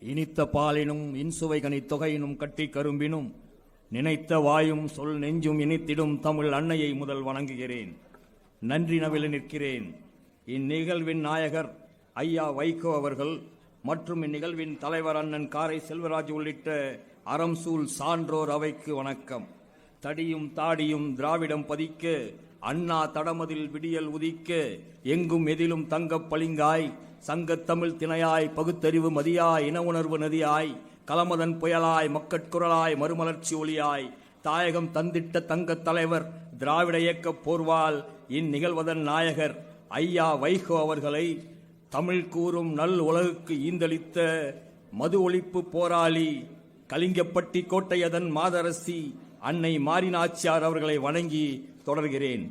இனித்த பாலினும் இன்சுவை கனி தொகையினும் கட்டி கரும்பினும் நினைத்த வாயும் சொல் நெஞ்சும் இனித்திடும் தமிழ் அன்னையை முதல் வணங்குகிறேன். நன்றி நவில நிற்கிறேன். இந்நிகழ்வின் நாயகர் ஐயா வைகோ அவர்கள் மற்றும் இந்நிகழ்வின் தலைவர் அண்ணன் காரை செல்வராஜ் உள்ளிட்ட அறம்சூல் சான்றோர் அவைக்கு வணக்கம். தடியும் தாடியும் திராவிடம் பதிக்க அண்ணா தடமதில் விடியல் உதிக்க எங்கும் எதிலும் தங்கப் பளிங்காய் சங்கத் தமிழ் திணையாய் பகுத்தறிவு மதியாய் இன உணர்வு நதியாய் கலமதன் புயலாய் மக்கட்குரலாய் மறுமலர்ச்சி ஒளியாய் தாயகம் தந்திட்ட தங்கத் தலைவர் திராவிட இயக்க போர்வால் இந்நிகழ்வதன் நாயகர் ஐயா வைகோ அவர்களை தமிழ் கூறும் நல் உலகுக்கு ஈந்தளித்த மது ஒழிப்பு போராளி கலிங்கப்பட்டி கோட்டையதன் மாதரசி அன்னை மாரினாச்சியார் அவர்களை வணங்கி தொடர்கிறேன்.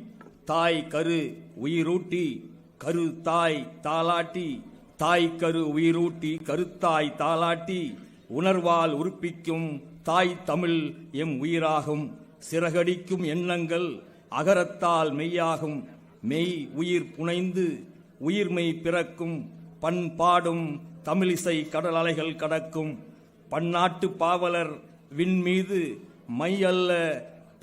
தாய் கரு உயிரூட்டி கரு தாய் தாலாட்டி தாய் கரு உயிரூட்டி கருத்தாய் தாலாட்டி உணர்வால் உறுப்பிக்கும் தாய் தமிழ் எம் உயிராகும். சிறகடிக்கும் எண்ணங்கள் அகரத்தால் மெய்யாகும். மெய் உயிர் புனைந்து உயிர்மெய் பிறக்கும். பண்பாடும் தமிழிசை கடல் அலைகள் கடக்கும். பன்னாட்டு பாவலர் விண்மீது மை அல்ல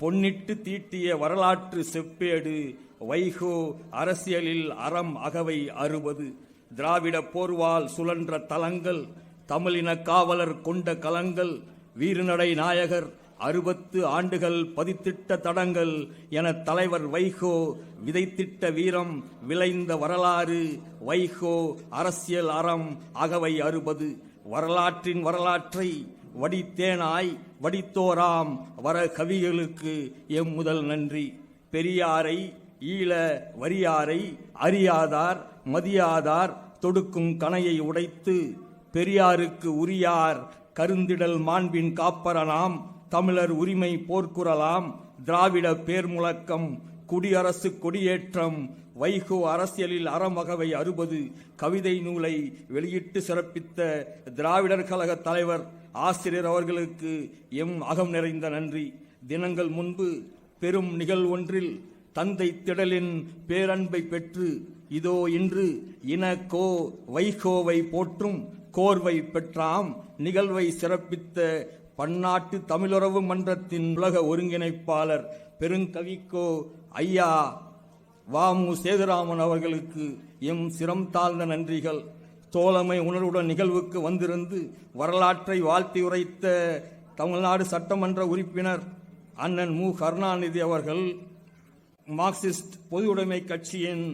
பொன்னிட்டு தீட்டிய வரலாற்று செப்பேடு வைகோ அரசியலில் அறம் அகவை அறுபது. திராவிட போர்வால் சுழன்ற தலங்கள் தமிழின காவலர் கொண்ட கலங்கள் வீரநடை நாயகர் அறுபத்து ஆண்டுகள் பதித்திட்ட தடங்கள் என தலைவர் வைகோ விதைத்திட்ட வீரம் விளைந்த வரலாறு வைகோ அரசியல் அறம் அகவை அறுபது. வரலாற்றின் வரலாற்றை வடித்தேனாய் வடித்தோராம் வர கவிகளுக்கு எம் முதல் நன்றி. பெரியாரை ஈழ வரியாரை அறியாதார் மதியாதார் தொடுக்கும் கணையை உடைத்து பெரியாருக்கு உரியார் கருந்திடல் மாண்பின் காப்பரலாம் தமிழர் உரிமை போர்க்குறலாம் திராவிட பேர் முழக்கம் குடியரசு கொடியேற்றம் வைகோ அரசியலில் அறமகவை அறுபது கவிதை நூலை வெளியிட்டு சிறப்பித்த திராவிடர் கழக தலைவர் ஆசிரியர் அவர்களுக்கு எம் அகம் நிறைந்த நன்றி. தினங்கள் முன்பு பெரும் நிகழ்வொன்றில் தந்தை திடலின் பேரன்பை பெற்று இதோ இன்று இனக்கோ வைகோவை போற்றும் கோர்வை பெற்றாம். நிகழ்வை சிறப்பித்த பன்னாட்டு தமிழுறவு மன்றத்தின் உலக ஒருங்கிணைப்பாளர் பெருங்கவிக்கோ ஐயா வாமு சேதுராமன் அவர்களுக்கு எம் சிரம் தாழ்ந்த நன்றிகள். தோழமை உணர்வுடன் நிகழ்வுக்கு வந்திருந்து வரலாற்றை வாழ்த்தி உரைத்த தமிழ்நாடு சட்டமன்ற உறுப்பினர் அண்ணன் மு. கருணாநிதி அவர்கள் மார்க்சிஸ்ட் பொதுவுடைமை கட்சியின்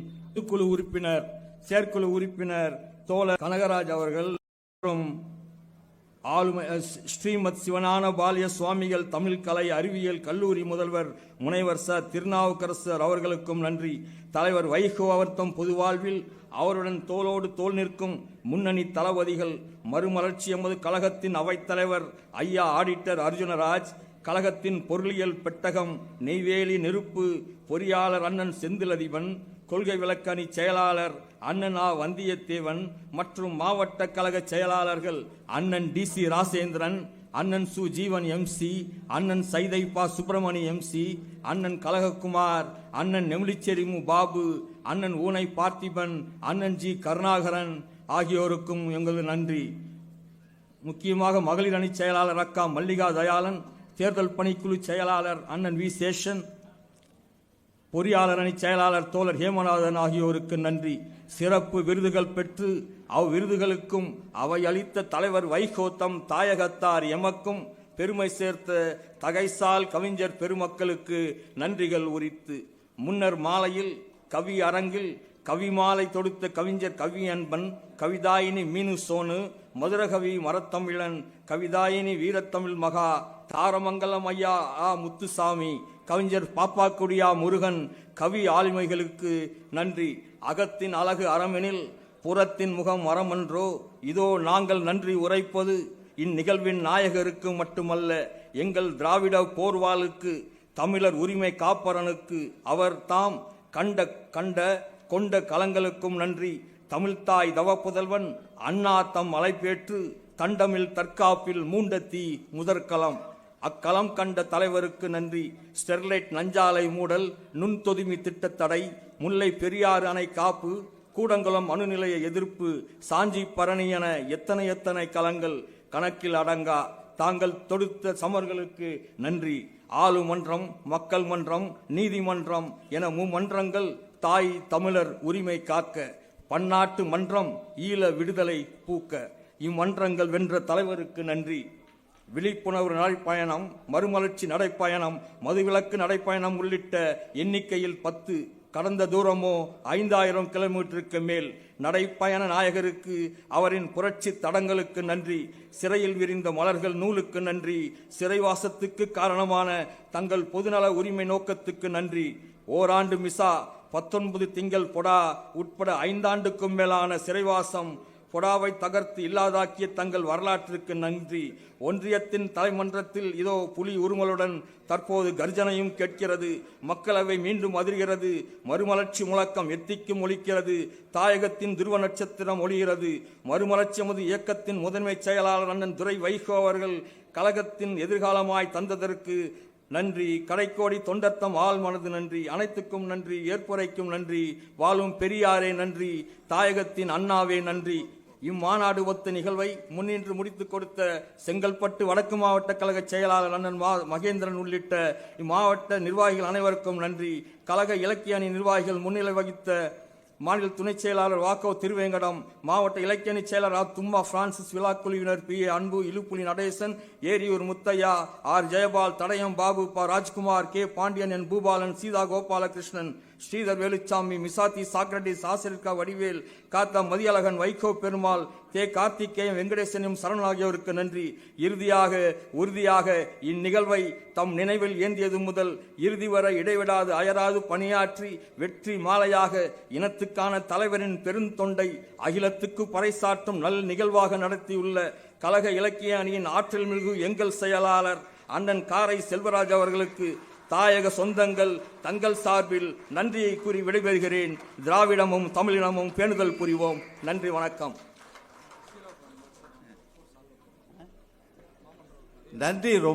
குழு உறுப்பினர் செயற்குழு உறுப்பினர் தோழர் கனகராஜ் அவர்கள் மற்றும் ஆளுமை ஸ்ரீமத் சிவஞான பாலிய சுவாமிகள் தமிழ் கலை அறிவியல் கல்லூரி முதல்வர் முனைவர் ச திருநாவுக்கரசர் அவர்களுக்கும் நன்றி. தலைவர் வைகோ அவர்த்தம் பொதுவாழ்வில் அவருடன் தோளோடு தோள் நிற்கும் முன்னணி தளபதிகள் மறுமலர்ச்சி எமது கழகத்தின் அவைத்தலைவர் ஐயா ஆடிட்டர் அர்ஜுனராஜ் கழகத்தின் பொருளியல் பெட்டகம் நெய்வேலி நெருப்பு பொறியாளர் அண்ணன் செந்திலதிபன் கொள்கை விளக்கணி செயலாளர் அண்ணன் ஆ வந்தியத்தேவன் மற்றும் மாவட்ட கழக செயலாளர்கள் அண்ணன் டி சி ராசேந்திரன் அண்ணன் சு ஜீவன் எம்சி அண்ணன் சைதைப்பா சுப்பிரமணி எம்சி அண்ணன் கலகக்குமார் அண்ணன் நெமிலிச்சேரி மு பாபு அண்ணன் ஊனை பார்த்திபன் அண்ணன் ஜி கருணாகரன் ஆகியோருக்கும் எங்களது நன்றி. முக்கியமாக மகளிர் அணி செயலாளர் அக்கா மல்லிகா தயாளன் தேர்தல் பணிக்குழு செயலாளர் அண்ணன் வி. சேஷன் பொறியாளர் அணி செயலாளர் தோழர் ஹேமநாதன் ஆகியோருக்கு நன்றி. சிறப்பு விருதுகள் பெற்று அவ்விருதுகளுக்கும் அவை அளித்த தலைவர் வைகோத்தம் தாயகத்தார் எமக்கும் பெருமை சேர்த்த தகைசால் கவிஞர் பெருமக்களுக்கு நன்றிகள் உரித்து. முன்னர் மாலையில் கவி அரங்கில் கவிமாலை தொடுத்த கவிஞர் கவி அன்பன் கவிதாயினி மீனு சோனு மதுரகவி மரத்தமிழன் கவிதாயினி வீரத்தமிழ் மகா தாரமங்கலம் ஐயா ஆ முத்துசாமி கவிஞர் பாப்பாக்குடியா முருகன் கவி ஆளுமைகளுக்கு நன்றி. அகத்தின் அழகு அறமெனில் புறத்தின் முகம் அறமன்றோ இதோ நாங்கள் நன்றி உரைப்பது இந்நிகழ்வின் நாயகருக்கு மட்டுமல்ல எங்கள் திராவிட போர்வாளுக்கு தமிழர் உரிமை காப்பரனுக்கு அவர் தாம் கண்ட கண்ட கொண்ட கலங்களுக்கும் நன்றி. தமிழ்தாய் தவப்புதல்வன் அண்ணா தம் அழைப்பேற்று தண்டமில் தற்காப்பில் மூண்ட தீ முதற்களம் அக்களம் கண்ட தலைவருக்கு நன்றி. ஸ்டெர்லைட் நஞ்சாலை மூடல் நுண்தொதுமி திட்டத்தடை முல்லை பெரியாறு அணை காப்பு கூடங்குளம் அணுநிலைய எதிர்ப்பு சாஞ்சி பரணி என எத்தனை எத்தனை களங்கள் கணக்கில் அடங்கா தாங்கள் தொடுத்த சமர்களுக்கு நன்றி. ஆளுமன்றம் மக்கள் மன்றம் நீதிமன்றம் என மும்மன்றங்கள் தாய் தமிழர் உரிமை காக்க பன்னாட்டு மன்றம் ஈழ விடுதலை பூக்க. இம்மன்றங்கள் வென்ற தலைவருக்கு நன்றி. விழிப்புணர்வு நடைப்பயணம் மறுமலர்ச்சி நடைப்பயணம் மதுவிலக்கு நடைப்பயணம் உள்ளிட்ட எண்ணிக்கையில் பத்து கடந்த தூரமோ ஐந்தாயிரம் கிலோமீட்டருக்கு மேல் நடைப்பயண நாயகருக்கு அவரின் புரட்சி தடங்களுக்கு நன்றி. சிறையில் விரிந்த மலர்கள் நூலுக்கு நன்றி. சிறைவாசத்துக்கு காரணமான தங்கள் பொதுநல உரிமை நோக்கத்துக்கு நன்றி. ஓராண்டு மிசா பத்தொன்பது திங்கள் பொடா உட்பட ஐந்தாண்டுக்கும் மேலான சிறைவாசம் கொடாவை தகர்த்து இல்லாதாக்கிய தங்கள் வரலாற்றிற்கு நன்றி. ஒன்றியத்தின் தலைமன்றத்தில் இதோ புலி உருமலுடன் தற்போது கர்ஜனையும் கேட்கிறது. மக்களவை மீண்டும் அதிர்கிறது. மறுமலர்ச்சி முழக்கம் எத்திக்கும் ஒழிக்கிறது தாயகத்தின் துருவ நட்சத்திரம் ஒழிகிறது மறுமலர்ச்சி இயக்கத்தின் முதன்மை செயலாளர் அண்ணன் துரை வைகோ அவர்கள் கழகத்தின் எதிர்காலமாய் தந்ததற்கு நன்றி. கடைக்கோடி தொண்டத்தம் ஆள் மனது நன்றி. அனைத்துக்கும் நன்றி. ஏற்புரைக்கும் நன்றி. வாழும் பெரியாரே நன்றி. தாயகத்தின் அண்ணாவே நன்றி. இம்மாநாடு ஒத்த நிகழ்வை முன்னின்று முடித்துக் கொடுத்த செங்கல்பட்டு வடக்கு மாவட்ட கழக செயலாளர் அண்ணன் மா மகேந்திரன் உள்ளிட்ட இம்மாவட்ட நிர்வாகிகள் அனைவருக்கும் நன்றி. கழக இலக்கிய அணி நிர்வாகிகள் முன்னிலை வகித்த மாநில துணைச் செயலாளர் வாக்கோ திருவேங்கடம் மாவட்ட இலக்கியணி செயலர் தும்மா பிரான்சிஸ் விழா குழுவினர் P. A. Anbu Iluppuli Natesan Eriyur Muthaiah R. Jayapal தடயம் Babu ப. ராஜ்குமார் கே. பாண்டியன் என். பூபாலன் சீதா கோபாலகிருஷ்ணன் ஸ்ரீதர் வேலுச்சாமி மிசாத்தி சாக்ரட்டிஸ் ஆசிரியர்கா வடிவேல் காத்தா மதியழகன் வைகோ பெருமாள் தே கார்த்திகேயன் வெங்கடேசனும் சரண் ஆகியோருக்கு நன்றி. இறுதியாக உறுதியாக இந்நிகழ்வை தம் நினைவில் ஏந்தியது முதல் இறுதி வரை இடைவிடாது அயராது பணியாற்றி வெற்றி மாலையாக இனத்துக்கான தலைவரின் பெருந்தொண்டை அகிலத்துக்கு பறைசாற்றும் நல் நிகழ்வாக நடத்தியுள்ள கழக இலக்கிய அணியின் ஆற்றல் மிகு எங்கள் செயலாளர் அண்ணன் காரை செல்வராஜ் அவர்களுக்கு தாயக சொந்தங்கள் தங்கள் சார்பில் நன்றியை கூறி விடைபெறுகிறேன். திராவிடமும் தமிழினமும் பேணுதல் புரிவோம். நன்றி வணக்கம். நன்றி ரொம்ப